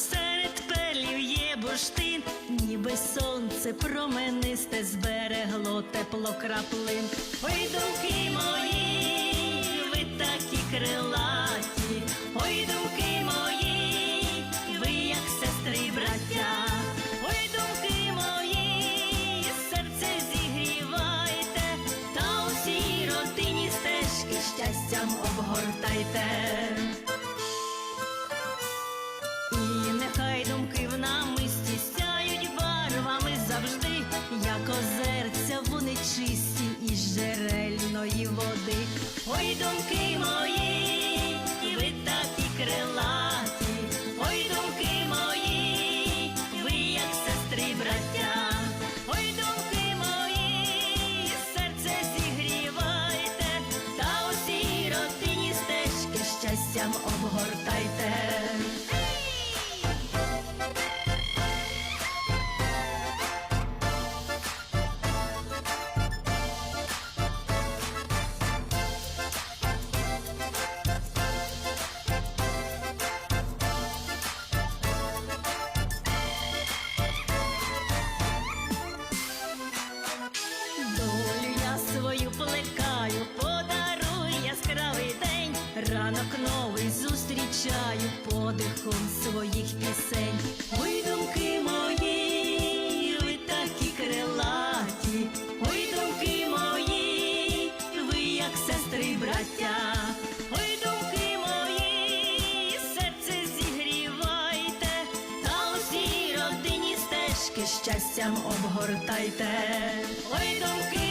серед пелів є бурштин, ніби сонце променисте зберегло тепло краплин. Ой, думки мої, ви такі крилаті, ой, думки мої, ви як сестри й браття, ой, думки мої, серце зігрівайте, та усій родині стежки щастям обгортайте. Як озерця вони чисті із джерельної води. Ой, думки мої, і ви такі крилаті, ой, думки мої, ви як сестри браття, ой, думки мої, серце зігрівайте, та усій родині стежки щастям обгортайте. Подихом своїх пісень. Ой, думки мої, ви такі крилаті, ой, думки мої, ви як сестри й браття, ой, думки мої, серце зігрівайте, та усій родині стежки щастям обгортайте. Ой, думки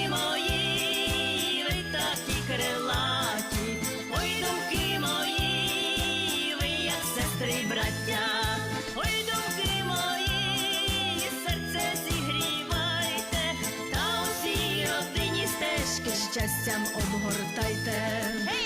щастям обгортайте.